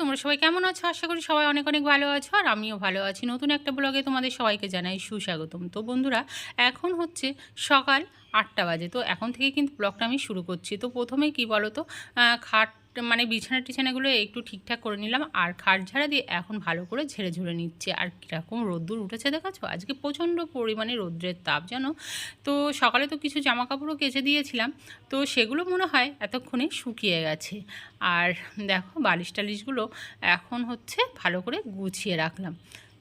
তোমরা সবাই কেমন আছো? আশা করি সবাই অনেক অনেক ভালো আছো আর আমিও ভালো আছি। নতুন একটা ব্লগে তোমাদের সবাইকে জানাই সুস্বাগতম। তো বন্ধুরা, এখন হচ্ছে সকাল আটটা বাজে। তো এখন থেকে কিন্তু ব্লগটা আমি শুরু করছি। তো প্রথমে কি বলো তো খাট মানে বিছানা টিছানাগুলো একটু ঠিকঠাক করে নিলাম। আর খাট ঝাড়া দিয়ে এখন ভালো করে ঝেড়ে ঝুড়ে নিচ্ছে। আর কীরকম রোদ্দুর উঠেছে দেখাচ্ছ? আজকে প্রচণ্ড পরিমাণে রোদ্রের তাপ, জানো? তো সকালে তো কিছু জামা কাপড়ও কেচে দিয়েছিলাম। তো সেগুলো মনে হয় এতক্ষণে শুকিয়ে গেছে। আর দেখো বালিশ টালিশগুলো এখন হচ্ছে ভালো করে গুছিয়ে রাখলাম।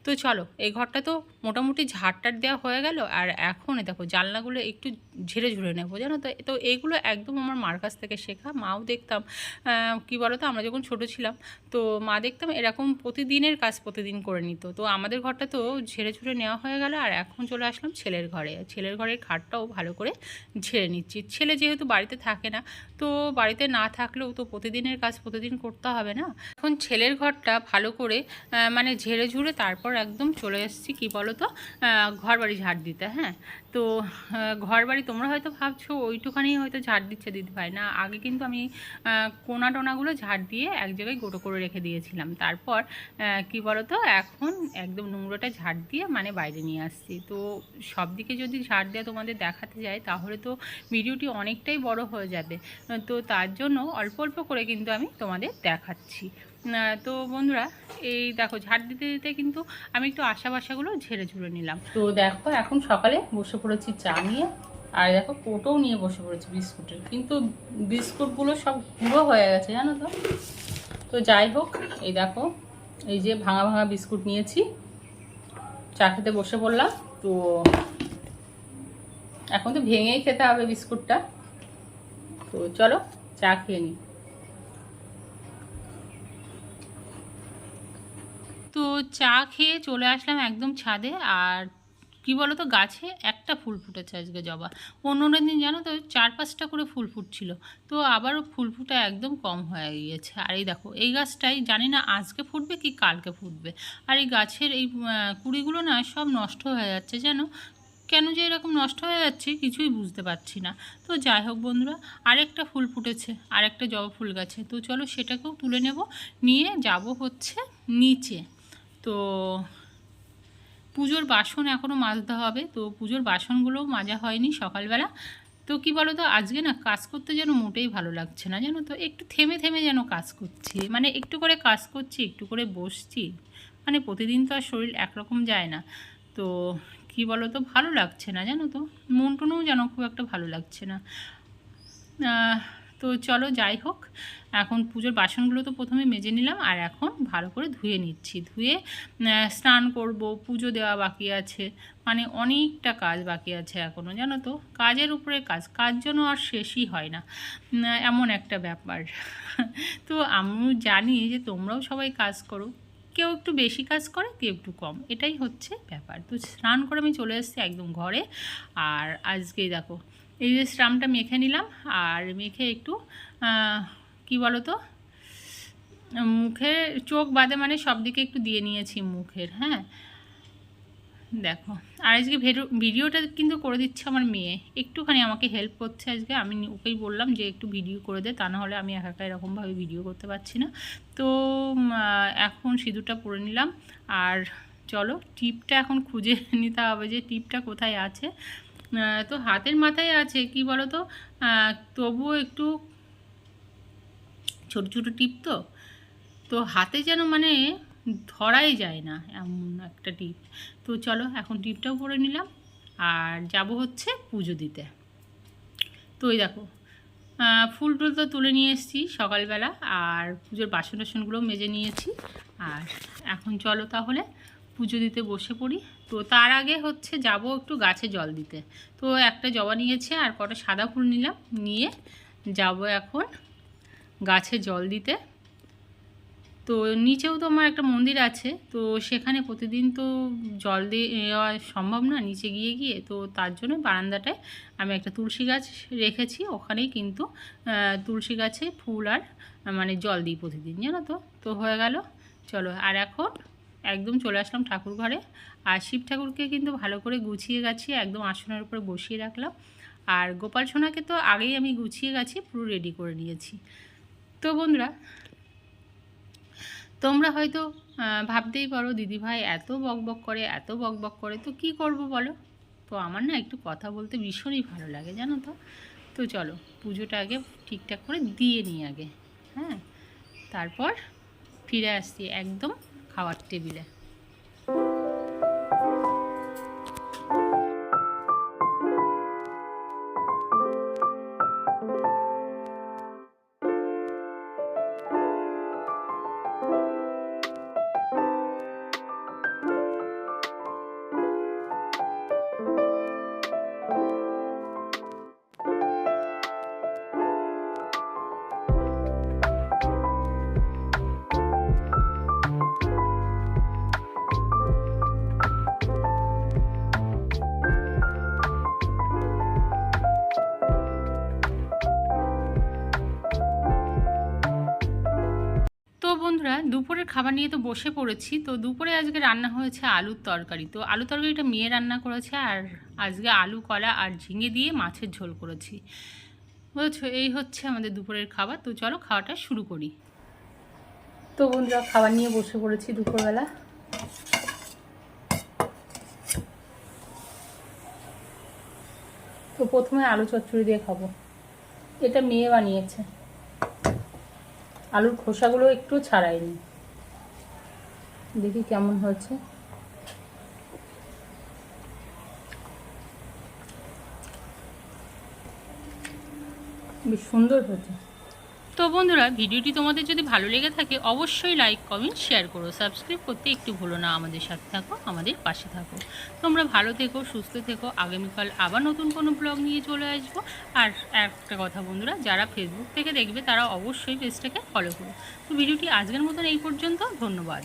তো চলো, এই ঘরটা তো মোটামুটি ঝাড়টার দেওয়া হয়ে গেল, আর এখন দেখো জানলাগুলো একটু ঝেড়ে ঝুড়ে নেব, জানো তো? তো এইগুলো একদম আমার মার কাছ থেকে শেখা, মাও দেখতাম কি বলো তো আমরা যখন ছোট ছিলাম, তো মা দেখতাম এরকম প্রতিদিনের কাজ প্রতিদিন করে নিত, তো আমাদের ঘরটা তো ঝেড়ে ঝুড়ে নেওয়া হয়ে গেল, আর এখন চলে আসলাম ছেলের ঘরে, ছেলের ঘরের খাটটাও ভালো করে ঝেড়ে নিচ্ছি, ছেলে যেহেতু বাড়িতে থাকে না, তো বাড়িতে না থাকলেও তো প্রতিদিনের কাজ প্রতিদিন করতে হবে না? এখন ছেলের ঘরটা ভালো করে মানে ঝেড়ে ঝুড়ে তারপর একদম চলে এসেছি, কি বলো তো ঘর বাড়ি ঝাড় দিতে হ্যাঁ? তো ঘর বাড়ি তোমরা হয়তো ভাবছ ওইটুখানি হয়তো ঝাড় দিচ্ছে দিদি ভাই। না, আগে কিন্তু আমি কোনা টোনাগুলো ঝাড় দিয়ে এক জায়গায় গোটো করে রেখে দিয়েছিলাম। তারপর কি বলো তো এখন একদম নোংরাটা ঝাড় দিয়ে মানে বাইরে নিয়ে আসছি। তো সব দিকে যদি ঝাড় দেওয়া তোমাদের দেখাতে যায়, তাহলে তো ভিডিওটি অনেকটাই বড় হয়ে যাবে। তো, তার জন্য অল্প অল্প করে কিন্তু আমি তোমাদের দেখাচ্ছি। তো বন্ধুরা, এই দেখো, ঝাড় দিতে দিতে কিন্তু আমি একটু আশা বাসাগুলো ঝেড়ে ঝুড়ে নিলাম। তো দেখো, এখন সকালে বসে পড়েছি চা নিয়ে, আর দেখো কোটোও নিয়ে বসে পড়েছি বিস্কুটের। কিন্তু বিস্কুটগুলো সব গুঁড়ো হয়ে গেছে, জানো তো? তো যাই হোক, এই দেখো, এই যে ভাঙা ভাঙা বিস্কুট নিয়েছি, চা খেতে বসে পড়লাম, তো এখন তো ভেঙেই খেতে হবে বিস্কুটটা। তো চলো, চা খেয়ে নিই। তো চা খেয়ে চলে আসলাম একদম ছাদে আর কি বলো তো গাছে একটা ফুল ফুটেছে আজকে জবা। অন্য দিন জানো তো, চার পাঁচটা করে ফুল ফুটছিল। তো আবারও ফুল ফুটা একদম কম হয়ে গিয়েছে। আর এই দেখো, এই গাছটাই জানি না আজকে ফুটবে কি কালকে ফুটবে। আর এই গাছের এই কুড়িগুলো না সব নষ্ট হয়ে যাচ্ছে যেন কেন যে এরকম নষ্ট হয়ে যাচ্ছে কিছুই বুঝতে পারছি না। তো যাই হোক বন্ধুরা, আরেকটা ফুল ফুটেছে, আরেকটা জবা ফুল গাছে। তো চলো সেটাকেও তুলে নেব, নিয়ে যাব হচ্ছে নিচে। তো পুজোর বাসন এখনও মাজতে হবে। তো পুজোর বাসনগুলোও মাজা হয়নি সকালবেলা। তো কি বলো তো আজকে না কাজ করতে যেন মোটেই ভালো লাগছে না, জানো তো? একটু থেমে থেমে যেন কাজ করছি। মানে একটু করে কাজ করছি, একটু করে বসছি। মানে প্রতিদিন তো আর শরীর একরকম যায় না। তো কি বলো তো ভালো লাগছে না, জানো তো? মন টনও যেন খুব একটা ভালো লাগছে না। তো চলো যাই হোক। এখন পুজোর বাসনগুলো তো প্রথমে মেজে নিলাম আর এখন ভালো করে ধুয়ে নিচ্ছি। ধুয়ে স্নান করব, পুজো দেওয়া বাকি আছে। মানে অনেকটা কাজ বাকি আছে এখনও জানো তো? কাজের উপরে কাজ কাজ যেন আর শেষই হয় না। এমন একটা ব্যাপার। তো আমি জানি যে তোমরাও সবাই কাজ করো। কেউ একটু বেশি কাজ করে, কেউ একটু কম। এটাই হচ্ছে ব্যাপার। তো স্নান করে আমি চলে এসেছি একদম ঘরে। আর আজকেই দেখো এই যে স্টামটা মেখে নিলাম, আর মেখে একটু কি বলো তো মুখে চোখ বাদে মানে সব দিকে একটু দিয়ে নিয়েছি মুখের হ্যাঁ। দেখো, আর আজকে ভিডিওটা কিন্তু করে দিচ্ছে আমার মেয়ে, একটুখানি আমাকে হেল্প করছে আজকে, আমি ওকেই বললাম যে একটু ভিডিও করে দে, তা নাহলে আমি একা একা এরকমভাবে ভিডিও করতে পারছি না। তো এখন সিঁদুরটা পরে নিলাম, আর চলো টিপটা এখন খুঁজে নিতে হবে যে টিপটা কোথায় আছে। তো হাতের মাথায় আছে, কি বলো তো তবুও একটু ছোট ছোট টিপ তো। তো হাতে যেন মানে ধরাই যায় না এমন একটা টিপ। তো চলো, এখন টিপটাও পরে নিলাম। আর যাব হচ্ছে পুজো দিতে। তো ওই দেখো ফুল টুল তো তুলে নিয়ে এসেছি সকালবেলা, আর পুজোর বাসন টাসনগুলো মেজে নিয়েছি। আর এখন চলো তাহলে পুজো দিতে বসে পড়ি। তো তার আগে হচ্ছে যাব একটু গাছে জল দিতে। তো একটা জবা নিয়েছে আর কটা সাদা ফুল নিলাম। নিয়ে যাব এখন গাছে জল দিতে। তো নিচেও তো আমার একটা মন্দির আছে। তো সেখানে প্রতিদিন তো জল দেওয়া সম্ভব না নিচে গিয়ে গিয়ে। তো তার জন্য বারান্দাটায় আমি একটা তুলসী গাছ রেখেছি। ওখানেই কিন্তু তুলসী গাছে ফুল আর মানে জল দিই প্রতিদিন, জানো তো? তো হয়ে গেল। চলো আর এখন একদম চলে আসলাম ঠাকুর ঘরে। আর শিব ঠাকুরকে কিন্তু ভালো করে গুছিয়ে গাছিয়ে একদম আসনের উপরে বসিয়ে রাখলাম। আর গোপাল সোনাকে তো আগেই আমি গুছিয়ে গেছি, পুরো রেডি করে নিয়েছি। তো বন্ধুরা, তোমরা হয়তো ভাবতেই পারো, দিদিভাই এত বক বক করে, এত বক বক করে, তো কি করব বলো? তো আমার না একটু কথা বলতে ভীষণই ভালো লাগে, জানো তো? তো চলো, পুজোটা আগে ঠিকঠাক করে দিয়ে নিই আগে হ্যাঁ? তারপর ফিরে আসছি, একদম খাওয়ার টেবিলে। দুপুরের খাবার নিয়ে তো বসে পড়েছি। তো দুপুরে আজকে রান্না হয়েছে আলুর তরকারি। তো আলু তরকারিটা মেয়ে রান্না করেছে আর আজকে আলু, কলা আর ঝিঙে দিয়ে মাছের ঝোল করেছি। বুঝছ? এই হচ্ছে আমাদের দুপুরের খাবার। তো চলো খাওয়াটা শুরু করি। তো বন্ধুরা, খাবার নিয়ে বসে পড়েছি দুপুরবেলা। তো প্রথমে আলু চচ্চড়ি দিয়ে খাব। এটা মেয়ে বানিয়েছে। আলুর খোসাগুলো একটু ছাড়াইনি। দেখি কেমন হয়েছে। বেশ সুন্দর হয়েছে। তো বন্ধুরা, ভিডিওটি তোমাদের যদি ভালো লেগে থাকে, অবশ্যই লাইক, কমেন্ট, শেয়ার করো। সাবস্ক্রাইব করতে একটু ভুলো না আমাদের সাথে থাকো, আমাদের পাশে থাকো। তোমরা ভালো থেকো, সুস্থ থেকো। আগামীকাল আবার নতুন কোনো ব্লগ নিয়ে চলে আসব। আর একটা কথা বন্ধুরা, যারা ফেসবুক থেকে দেখবে, তারা অবশ্যই পেজটাকে ফলো করো। তো ভিডিওটি আজকের মতন এই পর্যন্ত। ধন্যবাদ।